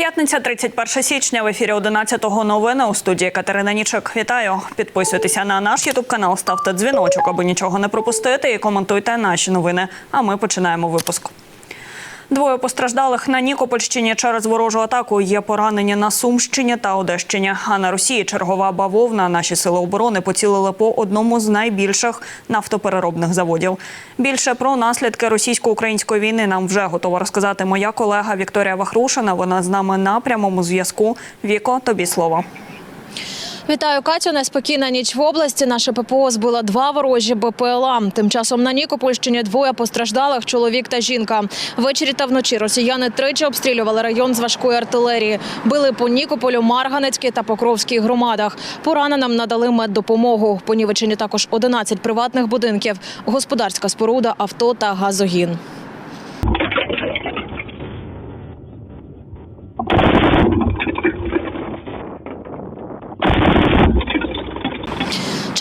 П'ятниця, 31 січня. В ефірі 11-го новини у студії Катерина Нічик. Вітаю. Підписуйтеся на наш ютуб канал, ставте дзвіночок, аби нічого не пропустити, і коментуйте наші новини. А ми починаємо випуск. Двоє постраждалих на Нікопольщині через ворожу атаку є поранені на Сумщині та Одещині. А на Росії чергова бавовна. Наші сили оборони поцілили по одному з найбільших нафтопереробних заводів. Більше про наслідки російсько-української війни нам вже готова розказати моя колега Вікторія Вахрушина. Вона з нами на прямому зв'язку. Віко, тобі слово. Вітаю, Катю. Неспокійна ніч в області. Наше ППО збило два ворожі БПЛА. Тим часом на Нікопольщині двоє постраждалих – чоловік та жінка. Ввечері та вночі росіяни тричі обстрілювали район з важкої артилерії. Били по Нікополю, Марганецькій та Покровській громадах. Пораненим надали меддопомогу. Понівечені також 11 приватних будинків, господарська споруда, авто та газогін.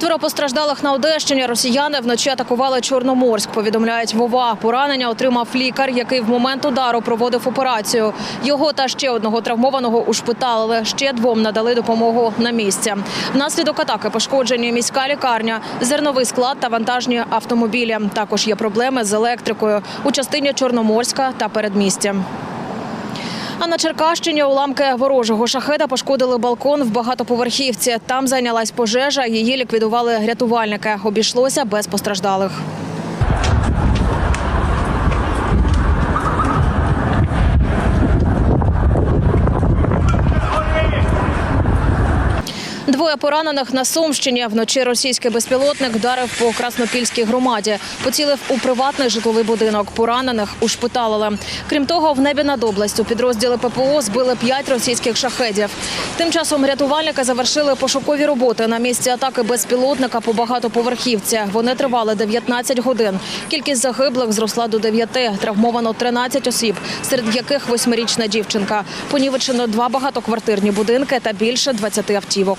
Четверо постраждалих на Одещині. Росіяни вночі атакували Чорноморськ. Повідомляють Вова. Поранення отримав лікар, який в момент удару проводив операцію. Його та ще одного травмованого ушпиталили. Ще двом надали допомогу на місці. Внаслідок атаки пошкоджені міська лікарня, зерновий склад та вантажні автомобілі. Також є проблеми з електрикою у частині Чорноморська та передмістя. А на Черкащині уламки ворожого шахеда пошкодили балкон в багатоповерхівці. Там зайнялась пожежа. Її ліквідували рятувальники. Обійшлося без постраждалих. Двоє поранених на Сумщині. Вночі російський безпілотник вдарив по Краснопільській громаді. Поцілив у приватний житловий будинок. Поранених ушпиталили. Крім того, в небі над областю підрозділи ППО збили п'ять російських шахедів. Тим часом рятувальники завершили пошукові роботи на місці атаки безпілотника по багатоповерхівці. Вони тривали 19 годин. Кількість загиблих зросла до 9. Травмовано 13 осіб, серед яких восьмирічна дівчинка. Понівечено два багатоквартирні будинки та більше 20 автівок.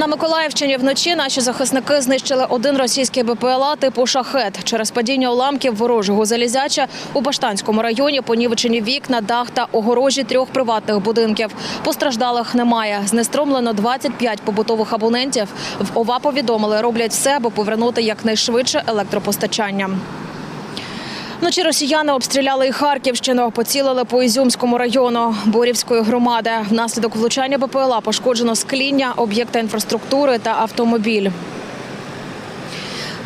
На Миколаївщині вночі наші захисники знищили один російський БПЛА типу «Шахет». Через падіння уламків ворожого залізяча у Баштанському районі понівечені вікна, дах та огорожі трьох приватних будинків. Постраждалих немає. Знестромлено 25 побутових абонентів. В ОВА повідомили, роблять все, аби повернути якнайшвидше електропостачання. Вночі росіяни обстріляли і Харківщину, поцілили по Ізюмському району Борівської громади. Внаслідок влучання БПЛА пошкоджено скління, об'єкта інфраструктури та автомобіль.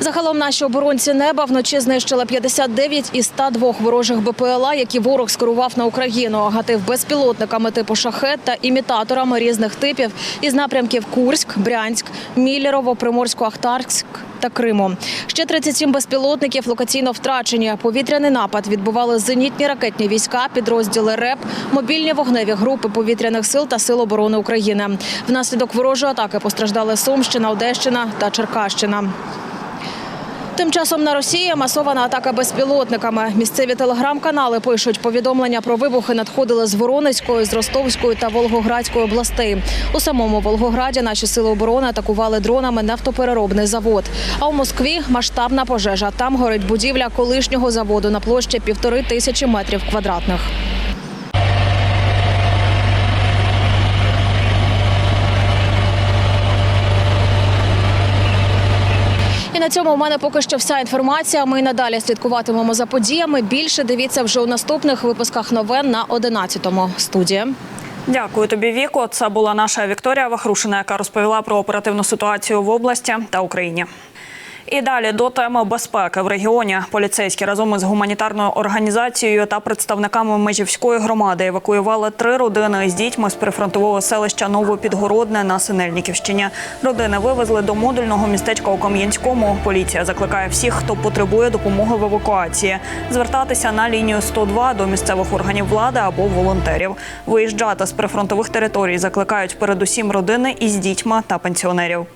Загалом наші оборонці неба вночі знищили 59 із 102 ворожих БПЛА, які ворог скерував на Україну. Гатив безпілотниками типу шахет та імітаторами різних типів із напрямків Курськ, Брянськ, Міллерово, Приморсько-Ахтарськ та Криму. Ще 37 безпілотників локаційно втрачені. Повітряний напад відбували зенітні ракетні війська, підрозділи РЕП, мобільні вогневі групи повітряних сил та сил оборони України. Внаслідок ворожої атаки постраждали Сумщина, Одещина та Черкащина. Тим часом на Росії масована атака безпілотниками. Місцеві телеграм-канали пишуть, повідомлення про вибухи надходили з Воронезької, з Ростовської та Волгоградської областей. У самому Волгограді наші сили оборони атакували дронами нафтопереробний завод. А у Москві масштабна пожежа. Там горить будівля колишнього заводу на площі півтори тисячі метрів квадратних. На цьому у мене поки що вся інформація. Ми надалі слідкуватимемо за подіями. Більше дивіться вже у наступних випусках новин на 11-му. Студія. Дякую тобі, Віко. Це була наша Вікторія Вахрушина, яка розповіла про оперативну ситуацію в області та Україні. І далі до теми безпеки в регіоні поліцейські разом із гуманітарною організацією та представниками Межівської громади евакуювали три родини з дітьми з прифронтового селища Новопідгородне на Синельниківщині. Родини вивезли до модульного містечка у Кам'янському. Поліція закликає всіх, хто потребує допомоги в евакуації, звертатися на лінію 102 до місцевих органів влади або волонтерів. Виїжджати з прифронтових територій закликають передусім родини із дітьми та пенсіонерів.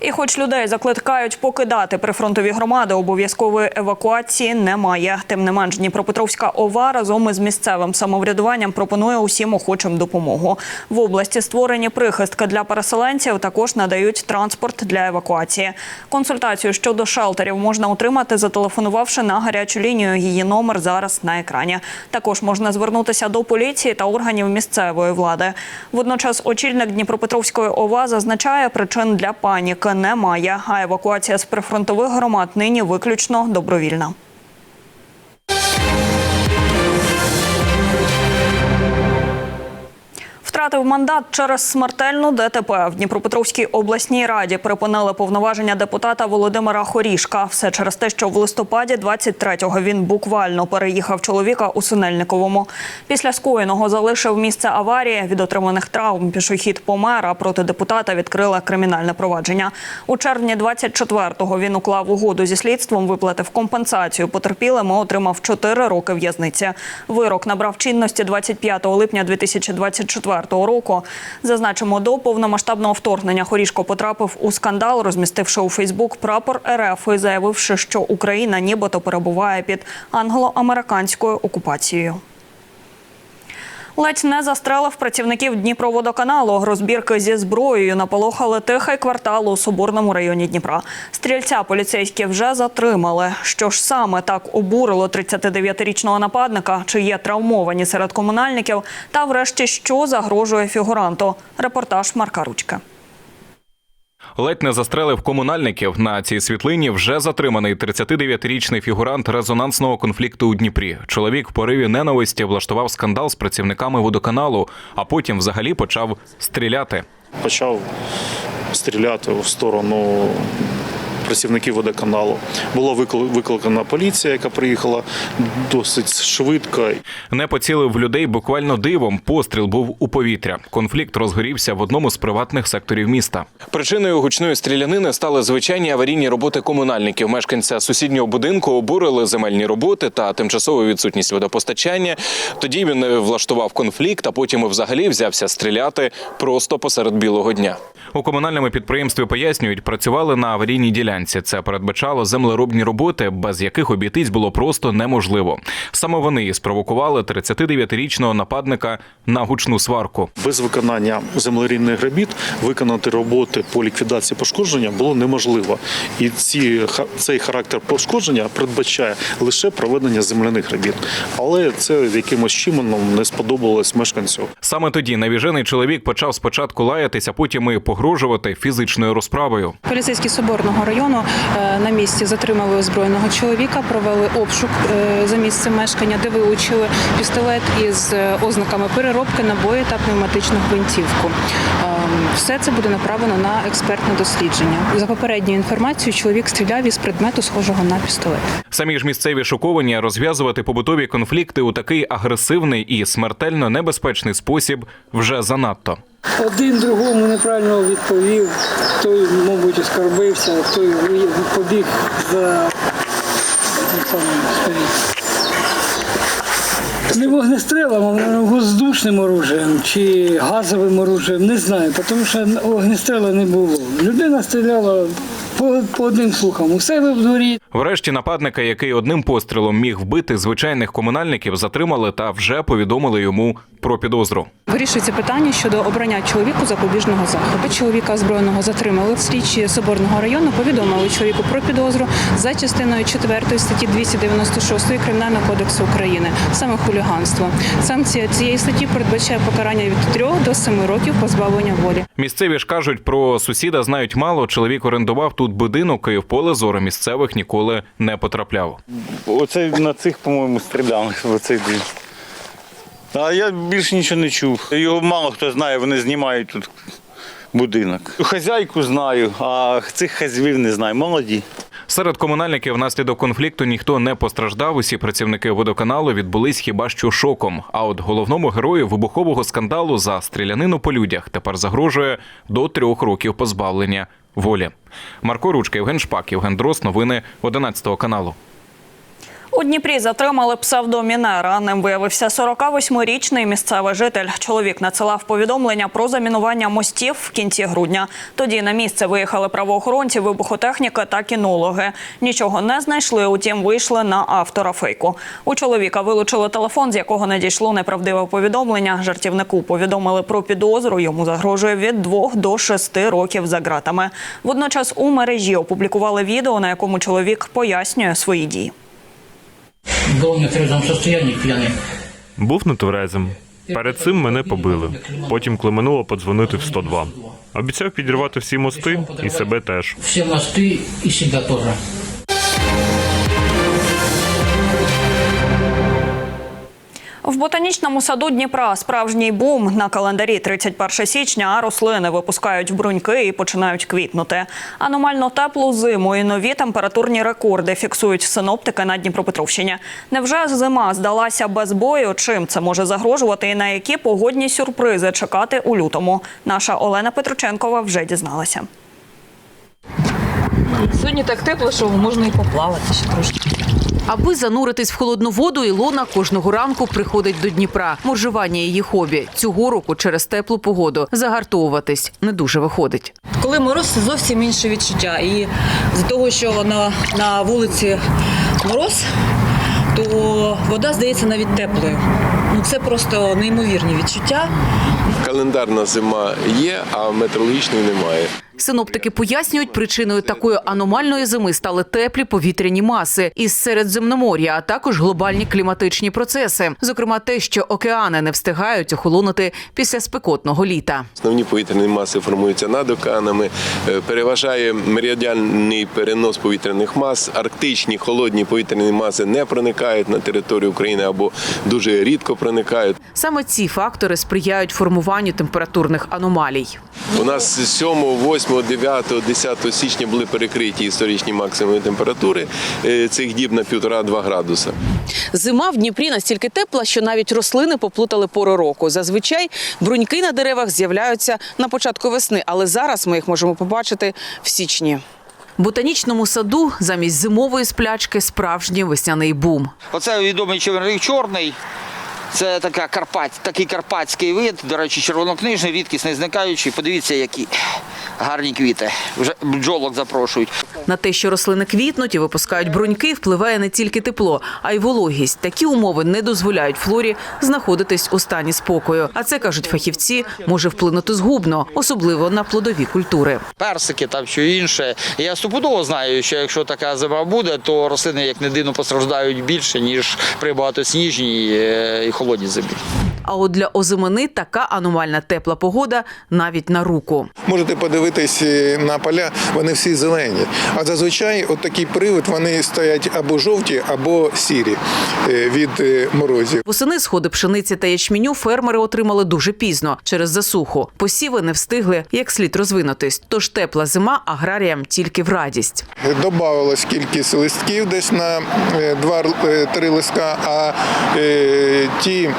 І хоч людей закликають покидати прифронтові громади, обов'язкової евакуації немає. Тим не менш, Дніпропетровська ОВА разом із місцевим самоврядуванням пропонує усім охочим допомогу. В області створені прихистки для переселенців. Також надають транспорт для евакуації. Консультацію щодо шелтерів можна отримати, зателефонувавши на гарячу лінію. Її номер зараз на екрані. Також можна звернутися до поліції та органів місцевої влади. Водночас, очільник Дніпропетровської ОВА зазначає, причин для паніки немає. А евакуація з прифронтових громад нині виключно добровільна. Втратив мандат через смертельну ДТП. В Дніпропетровській обласній раді припинили повноваження депутата Володимира Хорішка. Все через те, що в листопаді 23-го він буквально переїхав чоловіка у Синельниковому. Після скоєного залишив місце аварії. Від отриманих травм пішохід помер, а проти депутата відкрили кримінальне провадження. У червні 24-го він уклав угоду зі слідством, виплатив компенсацію потерпілим і отримав 4 роки в'язниці. Вирок набрав чинності 25 липня 2024 року. Зазначимо, до повномасштабного вторгнення Хорішко потрапив у скандал, розмістивши у Фейсбук прапор РФ і заявивши, що Україна нібито перебуває під англо-американською окупацією. Ледь не застрелив працівників Дніпроводоканалу. Розбірки зі зброєю наполохали тихий квартал у Соборному районі Дніпра. Стрільця поліцейські вже затримали. Що ж саме так обурило 39-річного нападника, чи є травмовані серед комунальників, та врешті що загрожує фігуранту. Репортаж Марка Ручки. Ледь не застрелив комунальників. На цій світлині вже затриманий 39-річний фігурант резонансного конфлікту у Дніпрі. Чоловік в пориві ненависті влаштував скандал з працівниками водоканалу, а потім взагалі почав стріляти. почав стріляти в сторону працівників водоканалу. Була викли- викликана поліція, яка приїхала досить швидко. Не поцілив людей буквально дивом. Постріл був у повітря. Конфлікт розгорівся в одному з приватних секторів міста. Причиною гучної стрілянини стали звичайні аварійні роботи комунальників. Мешканця сусіднього будинку обурили земельні роботи та тимчасову відсутність водопостачання. Тоді він е, влаштував конфлікт, а потім і взагалі взявся стріляти просто посеред білого дня. У комунальному підприємстві пояснюють, працювали на аварійній ділянці. Це передбачало землеробні роботи, без яких обійтись було просто неможливо. Саме вони і спровокували 39-річного нападника на гучну сварку. Без виконання землерівних робіт виконати роботи по ліквідації пошкодження було неможливо. І ці, цей характер пошкодження передбачає лише проведення земляних робіт. Але це якимось чином не сподобалось мешканцю. Саме тоді навіжений чоловік почав спочатку лаятись, а потім і погрожувати фізичною розправою. Поліцейські Соборного району е, на місці затримали озброєного чоловіка, провели обшук е, за місцем мешкання, де вилучили пістолет із е, ознаками переробки набої та пневматичну гвинтівку. Ем, Все це буде направлено на експертне дослідження. За попередньою інформацією, чоловік стріляв із предмету, схожого на пістолет. Самі ж місцеві шоковані розв'язувати побутові конфлікти у такий агресивний і смертельно небезпечний спосіб вже занадто. Один другому неправильно відповів, той, мабуть, оскорбився, той побіг за не вогнестрелом, а воздушним оружием чи газовим оружием, не знаю, тому що вогнестрела не було. Людина стріляла по, по одним слухам. У себе в дворі, Врешті нападника, який одним пострілом міг вбити звичайних комунальників, затримали та вже повідомили йому про підозру. Вирішується питання щодо обрання чоловіку запобіжного заходу. Чоловіка озброєного затримали. Слідчі Соборного району повідомили чоловіку про підозру за частиною 4 статті 296 Кримінального кодексу України, саме хуліганство. Санкція цієї статті передбачає покарання від 3 до 7 років позбавлення волі. Місцеві ж кажуть, про сусіда знають мало. Чоловік орендував тут будинок і в поле зору місцевих ніколи не потрапляв. Оце на цих, по-моєму, стріляли в оцей день. А я більше нічого не чув. Його мало хто знає, вони знімають тут будинок. Хазяйку знаю, а цих хазяїв не знаю. Молоді. Серед комунальників внаслідок конфлікту ніхто не постраждав. Усі працівники водоканалу відбулись хіба що шоком. А от головному герою вибухового скандалу за стрілянину по людях тепер загрожує до трьох років позбавлення волі. Марко Ручка, Євген Шпак, Євген Дрос. Новини 11 каналу. У Дніпрі затримали псевдомінера. Ним виявився 48-річний місцевий житель. Чоловік надсилав повідомлення про замінування мостів в кінці грудня. Тоді на місце виїхали правоохоронці, вибухотехніка та кінологи. Нічого не знайшли, утім вийшли на автора фейку. У чоловіка вилучили телефон, з якого надійшло неправдиве повідомлення. Жартівнику повідомили про підозру. Йому загрожує від 2 до 6 років за ґратами. Водночас у мережі опублікували відео, на якому чоловік пояснює свої дії Был в нетверезом состоянии пьяный. Був нетверезим. Перед цим мене побили. Потім клеменуло подзвонити в 102. Обіцяв підірвати всі мости і себе теж. Все мосты и себя тоже. В ботанічному саду Дніпра справжній бум на календарі 31 січня. Рослини випускають бруньки і починають квітнути. Аномально теплу зиму і нові температурні рекорди фіксують синоптики на Дніпропетровщині. Невже зима здалася без бою? Чим це може загрожувати і на які погодні сюрпризи чекати у лютому? Наша Олена Петрученкова вже дізналася. Сьогодні так тепло, що можна і поплавати ще трошки. Аби зануритись в холодну воду, Ілона кожного ранку приходить до Дніпра. Моржування її хобі. Цього року через теплу погоду загартовуватись не дуже виходить. Коли мороз, це зовсім інше відчуття. І з того, що на, на вулиці мороз, то вода здається навіть теплою. Ну це просто неймовірні відчуття. Календарна зима є, а метеорологічної немає. Синоптики пояснюють, причиною такої аномальної зими стали теплі повітряні маси із Середземномор'я, а також глобальні кліматичні процеси. Зокрема, те, що океани не встигають охолонути після спекотного літа. Основні повітряні маси формуються над океанами. Е, Переважає меридіальний перенос повітряних мас. Арктичні холодні повітряні маси не проникають на територію України або дуже рідко проникають. Саме ці фактори сприяють формуванню температурних аномалій. У нас 7, 8, 9, 10 січня були перекриті історичні максимуми температури е, цих діб на 1,5-2 градуса. Зима в Дніпрі настільки тепла, що навіть рослини поплутали пору року. Зазвичай бруньки на деревах з'являються на початку весни, але зараз ми їх можемо побачити в січні. Ботанічному саду замість зимової сплячки справжній весняний бум. Оце відомий червоний чорний. Це така Карпат, такий карпатський вид, до речі, червонокнижний, рідкісний, зникаючий. Подивіться, які гарні квіти. Вже бджолок запрошують. На те, що рослини квітнуть і випускають бруньки, впливає не тільки тепло, а й вологість. Такі умови не дозволяють флорі знаходитись у стані спокою. А це кажуть фахівці, може вплинути згубно, особливо на плодові культури. Персики там що інше. Я стопудово знаю, що якщо така зима буде, то рослини, як не дивно, постраждають більше, ніж при багатосніжній е, холодній зимі. А от для озимини така аномальна тепла погода навіть на руку. Можете подивитись е, на поля, вони всі зелені. А зазвичай, от такий привид, вони стоять або жовті, або сірі е, від е, морозів. Восени сходи пшениці та ячменю фермери отримали дуже пізно через засуху. Посіви не встигли як слід розвинутись. Тож тепла зима аграріям тільки в радість. Добавилась кількість листків десь на 2-3 листка, а е, ті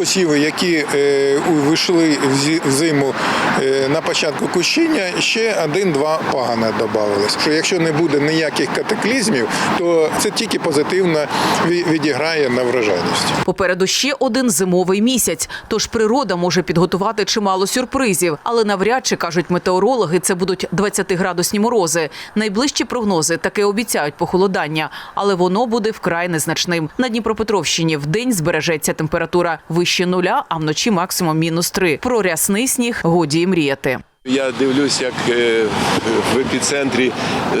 посіви, які е, вийшли в зиму е, на початку кущіння, ще один-два погано додавалось. Що якщо не буде ніяких катаклізмів, то це тільки позитивно відіграє на врожайність. Попереду ще один зимовий місяць. Тож природа може підготувати чимало сюрпризів. Але навряд чи кажуть метеорологи, це будуть 20-градусні морози. Найближчі прогнози таки обіцяють похолодання, але воно буде вкрай незначним. На Дніпропетровщині в день збережеться температура вище нуля, а вночі максимум мінус три. Про рясний сніг годі й мріяти. Я дивлюсь, як е, в епіцентрі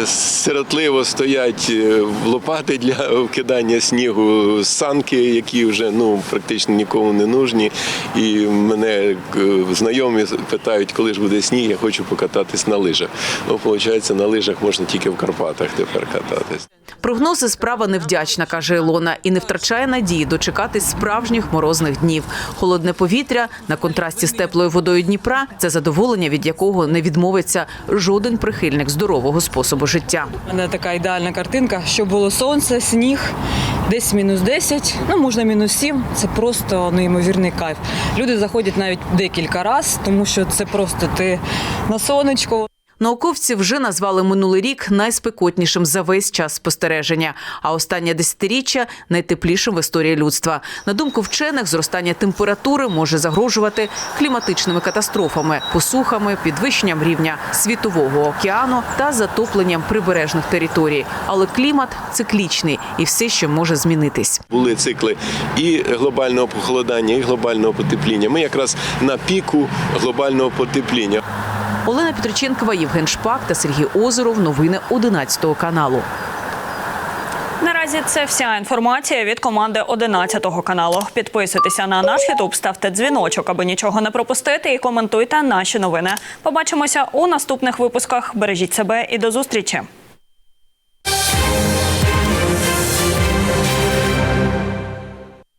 сиротливо стоять е, лопати для вкидання снігу, санки, які вже ну практично нікому не нужні. І мене е, знайомі питають, коли ж буде сніг, я хочу покататись на лижах. Ну, виходить, на лижах можна тільки в Карпатах тепер кататись. Прогнози справа невдячна, каже Ілона, і не втрачає надії дочекатись справжніх морозних днів. Холодне повітря на контрасті з теплою водою Дніпра це задоволення, від якого не відмовиться жоден прихильник здорового способу життя. У мене така ідеальна картинка, що було сонце, сніг, десь мінус 10, ну можна мінус 7. Це просто неймовірний кайф. Люди заходять навіть декілька разів, тому що це просто ти на сонечко. Науковці вже назвали минулий рік найспекотнішим за весь час спостереження, а останнє десятиріччя найтеплішим в історії людства. На думку вчених, зростання температури може загрожувати кліматичними катастрофами, посухами, підвищенням рівня світового океану та затопленням прибережних територій. Але клімат циклічний і все ще може змінитись. Були цикли і глобального похолодання, і глобального потепління. Ми якраз на піку глобального потепління. Олена Петриченкова, Євген Шпак та Сергій Озеров. Новини 11 каналу. Наразі це вся інформація від команди 11 каналу. Підписуйтеся на наш Ютуб, ставте дзвіночок, аби нічого не пропустити, і коментуйте наші новини. Побачимося у наступних випусках. Бережіть себе і до зустрічі.